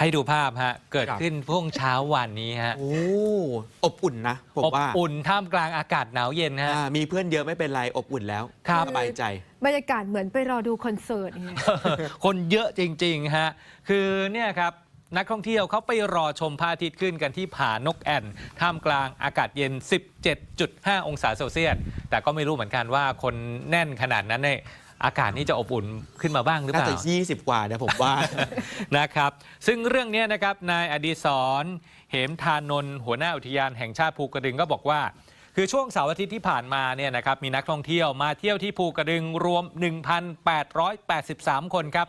ให้ดูภาพฮะ เกิดครับ ขึ้นช่วงเช้าวันนี้ฮะ โอ้อบอุ่นนะผมอบว่าอุ่นท่ามกลางอากาศหนาวเย็นฮะ อ่ามีเพื่อนเยอะไม่เป็นไรอบอุ่นแล้วครับ สบายใจ บรรยากาศเหมือนไปรอดูคอนเสิร์ตอย่างเงี้ย คนเยอะจริงๆฮะ คือเนี่ยครับนักท่องเที่ยวเขาไปรอชมพระอาทิตย์ขึ้นกันที่ผานกแอ่น ท่ามกลางอากาศเย็น 17.5 องศาเซลเซียส แต่ก็ไม่รู้เหมือนกันว่าคนแน่นขนาดนั้นเนี่ย อากาศนี่จะอบอุ่นขึ้นมาบ้างหรือน่าเปจะล่า20 กว่านะผมว่า นะครับ ซึ่งเรื่องนี้นะครับ นายอดีศร เหมทานนท์หัวหน้าอุทยานแห่งชาติภูกระดึงก็บอกว่า คือช่วงเสาร์อาทิตย์ที่ผ่านมาเนี่ยนะครับ มีนักท่องเที่ยวมาเที่ยวที่ภูกระดึงรวม 1,883 คนครับ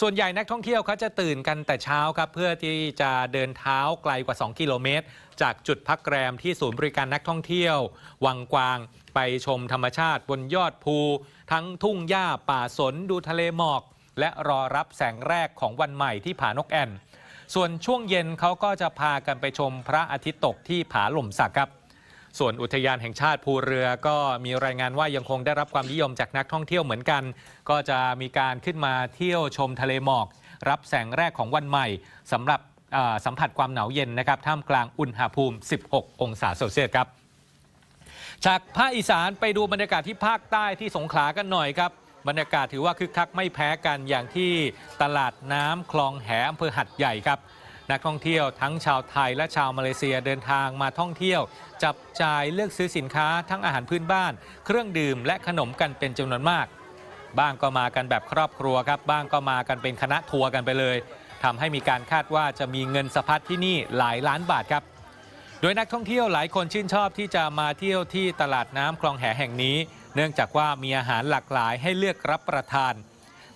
ส่วนใหญ่นักท่องเที่ยวเขาจะตื่นกันแต่เช้าครับเพื่อที่จะเดินเท้าไกลกว่า 2 กิโลเมตร จากจุดพักแรมที่ศูนย์บริการนักท่องเที่ยว วังกวางไปชมธรรมชาติบนยอดภู ทั้งทุ่งหญ้าป่าสนดูทะเลหมอก และรอรับแสงแรกของวันใหม่ที่ผานกแอ่นส่วนช่วงเย็นเขาก็จะพากันไปชมพระอาทิตย์ตกที่ผาหล่มสักครับ ส่วนอุทยานแห่งชาติภูเรือก็มีรายงานว่ายังคงได้รับความนิยมจากนักท่องเที่ยวเหมือนกัน ก็จะมีการขึ้นมาเที่ยวชมทะเลหมอก รับแสงแรกของวันใหม่สำหรับสัมผัสความหนาวเย็นนะครับท่ามกลางอุณหภูมิ 16 องศาเซลเซียสครับจากภาคอีสานไปดูบรรยากาศที่ภาคใต้ที่สงขลากันหน่อยครับบรรยากาศถือว่าคึกคักไม่แพ้กันอย่างที่ตลาดน้ำคลองแหอำเภอหัดใหญ่ครับ นักท่องเที่ยวทั้งชาวไทยและชาวมาเลเซียเดินทางมาท่องเที่ยว จับจ่ายเลือกซื้อสินค้าทั้งอาหารพื้นบ้าน เครื่องดื่มและขนมกันเป็นจำนวนมาก บ้างก็มากันแบบครอบครัวครับ บ้างก็มากันเป็นคณะทัวร์กันไปเลยทำให้มีการคาดว่าจะมีเงินสะพัดที่นี่หลายล้านบาทครับ โดยนักท่องเที่ยวหลายคนชื่นชอบที่จะมาเที่ยวที่ตลาดน้ำคลองแหแห่งนี้ เนื่องจากว่ามีอาหารหลากหลายให้เลือกรับประทาน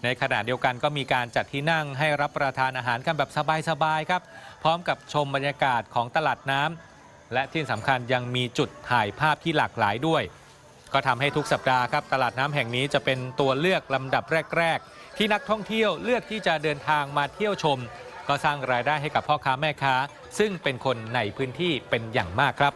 ในขณะเดียวกันก็มีการจัดที่นั่งให้รับประทานอาหารกันแบบสบายๆครับ พร้อมกับชมบรรยากาศของตลาดน้ำและที่สำคัญยังมีจุดถ่ายภาพที่หลากหลายด้วย ก็ทำให้ทุกสัปดาห์ครับ ตลาดน้ำแห่งนี้จะเป็นตัวเลือกลำดับแรก ๆ ที่นักท่องเที่ยวเลือกที่จะเดินทางมาเที่ยวชม ก็สร้างรายได้ให้กับพ่อค้าแม่ค้า ซึ่งเป็นคนในพื้นที่เป็นอย่างมากครับ